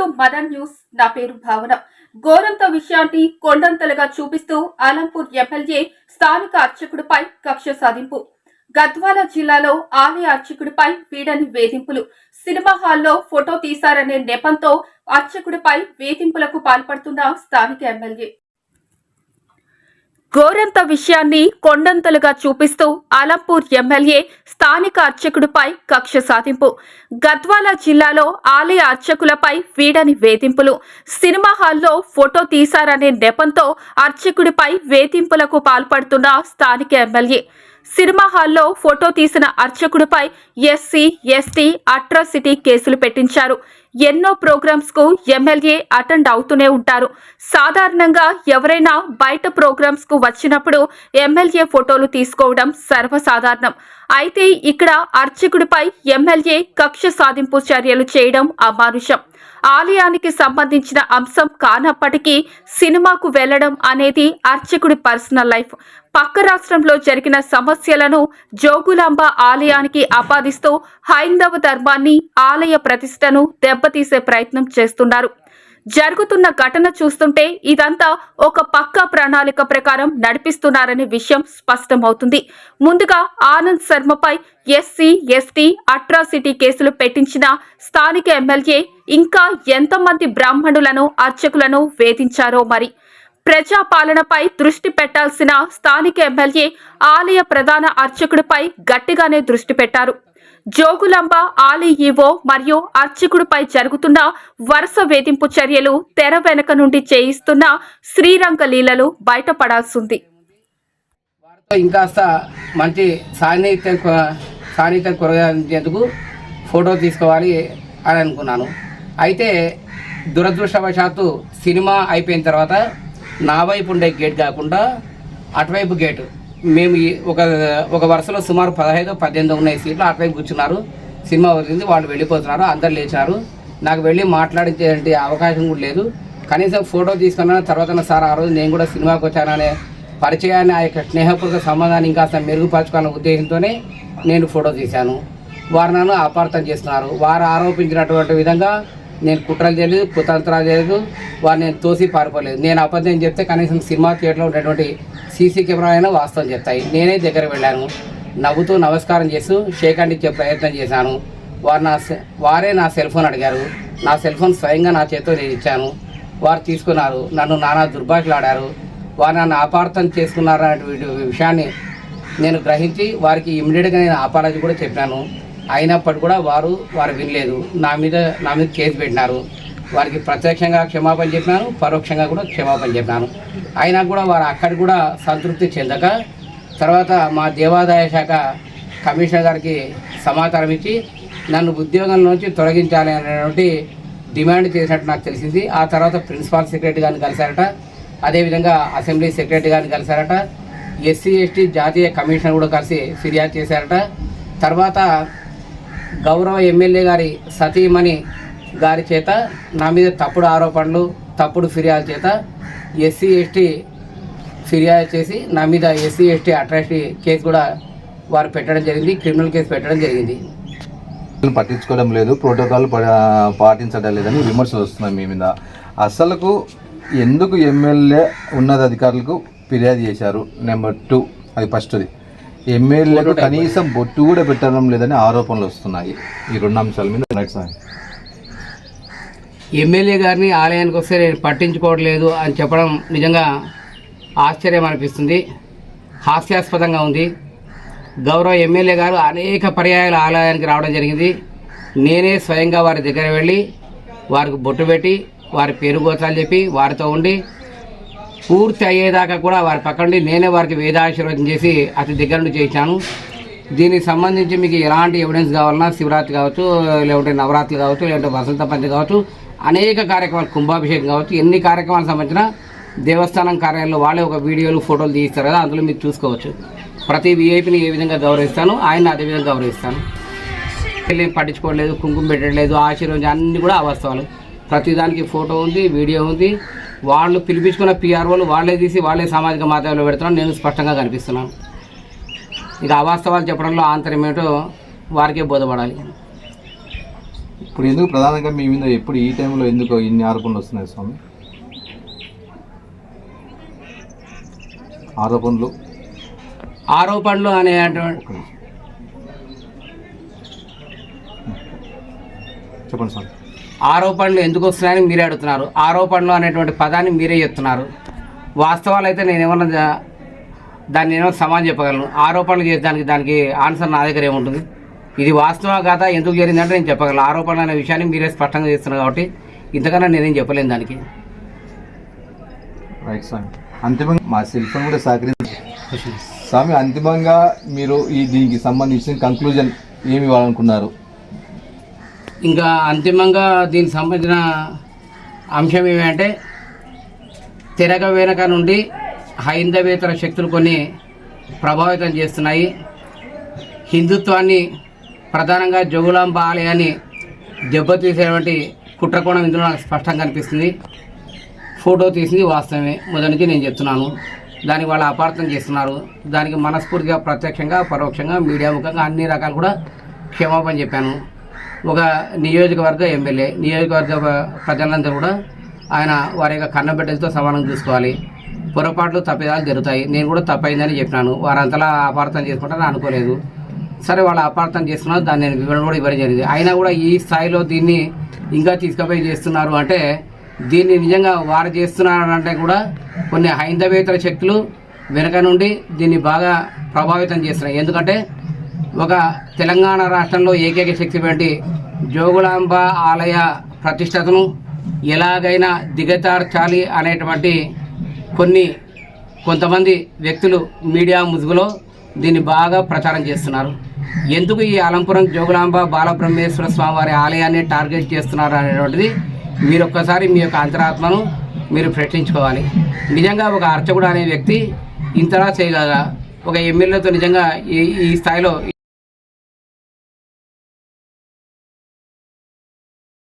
To Madan news. నా పేరు భావన. గోరంత విషయాన్ని కొండంతలుగా చూపిస్తూ అలంపూర్ ఎమ్మెల్యే స్థానిక అర్చకుడిపై కక్ష సాధింపు. గద్వాల జిల్లాలో ఆలయ అర్చకుడిపై వీడని వేధింపులు. సినిమా హాల్లో ఫోటో తీశారనే నెపంతో అర్చకుడిపై వేధింపులకు పాల్పడుతున్న స్థానిక ఎమ్మెల్యే. గోరంత విషయాన్ని కొండంతలుగా చూపిస్తూ అలంపూర్ ఎమ్మెల్యే స్థానిక అర్చకుడిపై కక్ష సాధింపు. గద్వాల జిల్లాలో ఆలయ అర్చకులపై వీడని వేధింపులు. సినిమా హాల్లో ఫోటో తీశారనే నెపంతో అర్చకుడిపై వేధింపులకు పాల్పడుతున్న స్థానిక ఎమ్మెల్యే. సినిమా హాల్లో ఫోటో తీసిన అర్చకుడిపై ఎస్సీ ఎస్టీ అట్రాసిటీ కేసులు పెట్టించారు. ఎన్నో ప్రోగ్రామ్స్కు ఎమ్మెల్యే అటెండ్ అవుతూనే ఉంటారు. సాధారణంగా ఎవరైనా బయట ప్రోగ్రామ్స్కు వచ్చినప్పుడు ఎమ్మెల్యే ఫోటోలు తీసుకోవడం సర్వసాధారణం. అయితే ఇక్కడ అర్చకుడిపై ఎమ్మెల్యే కక్ష సాధింపు చర్యలు చేయడం అమానుషం. ఆలయానికి సంబంధించిన అంశం కానప్పటికీ సినిమాకు వెళ్ళడం అనేది అర్చకుడి పర్సనల్ లైఫ్. పక్క రాష్ట్రంలో జరిగిన సమస్యలను జోగులాంబ ఆలయానికి ఆపాదిస్తూ హైందవ ధర్మాన్ని ఆలయ ప్రతిష్టను దెబ్బతీసే ప్రయత్నం చేస్తున్నారు. జరుగుతున్న ఘటన చూస్తుంటే ఇదంతా ఒక పక్క ప్రణాళిక ప్రకారం నడిపిస్తున్నారనే విషయం స్పష్టమవుతుంది. ముందుగా ఆనంద్ శర్మపై ఎస్సీ ఎస్టీ అట్రాసిటీ కేసులు పెట్టించిన స్థానిక ఎమ్మెల్యే ఇంకా ఎంతమంది బ్రాహ్మణులను అర్చకులను వేధించారో మరి. ప్రజాపాలనపై దృష్టి పెట్టాల్సిన స్థానిక ఎమ్మెల్యే ఆలయ ప్రధాన అర్చకుడిపై గట్టిగానే దృష్టి పెట్టారు. జోగులాంబ ఆలయ మరియు అర్చకుడిపై జరుగుతున్న వరుస వేధింపు చర్యలు తెర వెనక నుండి చేయిస్తున్న శ్రీరంగ లీలలు బయటపడాల్సింది. వారితో ఇంకాస్త మంచి సాన్నిహిత్యం కొ- సాన్నిహిత్యం కొరగేందుకు ఫోటో తీసుకోవాలి అని అనుకున్నాను. అయితే దురదృష్టవశాత్తు సినిమా అయిపోయిన తర్వాత నా వైపు ఉండే గేట్ కాకుండా అటువైపు గేటు మేము ఈ ఒక ఒక వరుసలో సుమారు పదహైదు పద్దెనిమిది ఉన్నాయి సీట్లు. అటువైపు కూర్చున్నారు. సినిమా వదిలింది. వాళ్ళు వెళ్ళిపోతున్నారు. అందరు లేచారు. నాకు వెళ్ళి మాట్లాడించే అవకాశం కూడా లేదు. కనీసం ఫోటో తీసుకున్నాను. తర్వాత సార్ ఆ రోజు నేను కూడా సినిమాకి వచ్చాననే పరిచయాన్ని ఆ యొక్క స్నేహపూర్వక సంబంధాన్ని ఇంకా మెరుగుపరచుకోవాలనే ఉద్దేశంతోనే నేను ఫోటో తీశాను. వారు నన్ను అపార్థం చేస్తున్నారు. వారు ఆరోపించినటువంటి విధంగా నేను కుట్రలు చేయలేదు కుతంత్రాలు చేయలేదు వారు నేను తోసి పారిపోలేదు. నేను అబద్ధం చెప్తే కనీసం సినిమా థియేటర్లో ఉన్నటువంటి సీసీ కెమెరా అయినా వాస్తవం చెప్తాయి. నేనే దగ్గర వెళ్ళాను. నవ్వుతూ నమస్కారం చేస్తూ షేక్ ఇచ్చే ప్రయత్నం చేశాను. వారు నా సె- వారే నా సెల్ ఫోన్ అడిగారు. నా సెల్ ఫోన్ స్వయంగా నా చేతితో నేను ఇచ్చాను. వారు తీసుకున్నారు. నన్ను నానా దుర్భాషలాడారు. వారు నన్ను అపార్థం చేసుకున్నారు అనే విషయాన్ని నేను గ్రహించి వారికి ఇమ్మీడియట్గా నేను అపాలజీ కూడా చెప్పాను. అయినప్పటికీ కూడా వారు వారు వినలేదు. నా మీద నా మీద కేసు పెట్టినారు. వారికి ప్రత్యక్షంగా క్షమాపణ చెప్పినాను పరోక్షంగా కూడా క్షమాపణ చెప్పినాను అయినా కూడా వారు అక్కడ కూడా సంతృప్తి చెందక తర్వాత మా దేవాదాయ శాఖ కమిషనర్ గారికి సమాచారం ఇచ్చి నన్ను ఉద్యోగం నుంచి తొలగించాలి అనేటువంటి డిమాండ్ చేసినట్టు నాకు తెలిసింది. ఆ తర్వాత ప్రిన్సిపాల్ సెక్రటరీ గారిని కలిశారట. అదేవిధంగా అసెంబ్లీ సెక్రటరీ గారిని కలిశారట. ఎస్సీ ఎస్టీ జాతీయ కమిషనర్ కూడా కలిసి ఫిర్యాదు చేశారట. తర్వాత గౌరవ ఎమ్మెల్యే గారి సతీమణి గారి చేత నా మీద తప్పుడు ఆరోపణలు తప్పుడు ఫిర్యాదు చేత ఎస్సీ ఎస్టీ ఫిర్యాదు చేసి నా మీద ఎస్సీ ఎస్టీ అట్రాసిటీ కేసు కూడా వారు పెట్టడం జరిగింది క్రిమినల్ కేసు పెట్టడం జరిగింది. పట్టించుకోవడం లేదు ప్రోటోకాల్ పాటించడం లేదని విమర్శలు వస్తున్నాయి మీ మీద. అసలుకు ఎందుకు ఎమ్మెల్యే ఉన్నతాధికారులకు ఫిర్యాదు చేశారు? నెంబర్ టూ అది ఫస్ట్ది. ఎమ్మెల్యేకు కనీసం బొట్టు కూడా పెట్టడం లేదని ఆరోపణలు వస్తున్నాయి. ఈ రెండు అంశాల మీద సార్ ఎమ్మెల్యే గారిని ఆలయానికి వస్తే నేను పట్టించుకోవట్లేదు అని చెప్పడం నిజంగా ఆశ్చర్యం అనిపిస్తుంది. హాస్యాస్పదంగా ఉంది. గౌరవ ఎమ్మెల్యే గారు అనేక పర్యాయాలు ఆలయానికి రావడం జరిగింది. నేనే స్వయంగా వారి దగ్గర వెళ్ళి వారికి బొట్టు పెట్టి వారి పేరు గోత్రాలు చెప్పి వారితో ఉండి పూర్తి అయ్యేదాకా కూడా వారి పక్కనుండి నేనే వారికి వేదాశీర్వదం చేసి అతి దగ్గర నుండి చేశాను దీనికి సంబంధించి మీకు ఎలాంటి ఎవిడెన్స్ కావాలన్నా శివరాత్రి కావచ్చు లేకుంటే నవరాత్రులు కావచ్చు లేదంటే వసంత పంచమి కావచ్చు అనేక కార్యక్రమాలు కుంభాభిషేకం కావచ్చు ఎన్ని కార్యక్రమాలకు సంబంధించిన దేవస్థానం కార్యాలయంలో వాళ్ళే ఒక వీడియోలు ఫోటోలు తీస్తారు కదా అందులో మీరు చూసుకోవచ్చు. ప్రతి విఐపిని ఏ విధంగా గౌరవిస్తాను ఆయన అదే విధంగా గౌరవిస్తాను. పెళ్ళి పట్టించుకోవట్లేదు కుంకుమ పెట్టట్లేదు ఆశీర్వదించి అన్నీ కూడా అవాస్తవాలు ప్రతిదానికి ఫోటో ఉంది వీడియో ఉంది వాళ్ళు పిలిపించుకున్న పిఆర్ఓలు వాళ్ళే తీసి వాళ్ళే సామాజిక మాధ్యమంలో పెడుతున్నాను నేను స్పష్టంగా కనిపిస్తున్నాను. ఇక అవాస్తవాలు చెప్పడంలో ఆంతర్యం ఏంటో వారికే బోధపడాలి. ఇప్పుడు ఎందుకు ప్రధానంగా మీ మీద ఎప్పుడు ఈ టైంలో ఎందుకు ఇన్ని ఆరోపణలు వస్తున్నాయి స్వామి? ఆరోపణలు? ఆరోపణలు నిమిషం. చెప్పండి స్వామి. ఆరోపణలు ఎందుకు వస్తున్నాయని మీరే అడుగుతున్నారు. ఆరోపణలు అనేటువంటి పదాన్ని మీరే చెప్తున్నారు. వాస్తవాలు అయితే నేను ఏమన్నా దాన్ని ఏమైనా సమాధానం చెప్పగలను. ఆరోపణలు చేసేదానికి దానికి ఆన్సర్ నా దగ్గర ఏముంటుంది? ఇది వాస్తవ కాదా? ఎందుకు జరిగిందంటే నేను చెప్పగలను. ఆరోపణలు అనే విషయాన్ని మీరే స్పష్టంగా చేస్తున్నారు కాబట్టి ఇంతకన్నా నేనేం చెప్పలేను దానికి. రైట్ స్వామి అంతిమంగా మా సెల్ ఫోన్ కూడా సహకరించి స్వామి అంతిమంగా మీరు ఈ దీనికి సంబంధించిన కంక్లూజన్ ఏమి ఇవ్వాలనుకున్నారు? ఇంకా అంతిమంగా దీనికి సంబంధించిన అంశం ఏమంటే తెరగ వెనక నుండి హైందవేతర శక్తులు కొన్ని ప్రభావితం చేస్తున్నాయి. హిందుత్వాన్ని ప్రధానంగా జోగులాంబ ఆలయాన్ని దెబ్బతీసేటువంటి కుట్రకోణం ఇందులో నాకు స్పష్టంగా కనిపిస్తుంది ఫోటో తీసింది వాస్తవమే. మొదటికి నేను చెప్తున్నాను. దానికి వాళ్ళు అపార్థం చేస్తున్నారు. దానికి మనస్ఫూర్తిగా ప్రత్యక్షంగా పరోక్షంగా మీడియా ముఖంగా అన్ని రకాలు కూడా క్షమాపణ చెప్పాను. ఒక నియోజకవర్గ ఎమ్మెల్యే. నియోజకవర్గ ప్రజలందరూ కూడా ఆయన వారి యొక్క కన్నబిడ్డలతో సమానం చూసుకోవాలి. పొరపాట్లు తప్పిదాలు జరుగుతాయి. నేను కూడా తప్పైందని చెప్పినాను. వారంతలా అపార్థం చేసుకుంటారని అనుకోలేదు. సరే వాళ్ళు అపార్థం చేస్తున్నారు. దాన్ని నేను వివరణ కూడా ఇవ్వడం జరిగింది. అయినా కూడా ఈ స్థాయిలో దీన్ని ఇంకా తీసుకుపోయి చేస్తున్నారు అంటే దీన్ని నిజంగా వారు చేస్తున్నారు అంటే కూడా కొన్ని హైందవేతర శక్తులు వెనక నుండి దీన్ని బాగా ప్రభావితం చేస్తున్నాయి. ఎందుకంటే ఒక తెలంగాణ రాష్ట్రంలో ఏకైక శక్తి జోగులాంబ ఆలయ ప్రతిష్టతను ఎలాగైనా దిగతార్చాలి అనేటువంటి కొన్ని కొంతమంది వ్యక్తులు మీడియా ముసుగులో దీన్ని బాగా ప్రచారం చేస్తున్నారు. ఎందుకు ఈ అలంపురం జోగులాంబ బాలబ్రహ్మేశ్వర స్వామి వారి ఆలయాన్ని టార్గెట్ చేస్తున్నారు అనేటువంటిది మీరు ఒక్కసారి మీ యొక్క అంతరాత్మను మీరు ప్రశ్నించుకోవాలి. నిజంగా ఒక అర్చకుడు అనే వ్యక్తి ఇంతలా చేయగలగా ఒక ఎమ్మెల్యేతో నిజంగా ఈ ఈ స్థాయిలో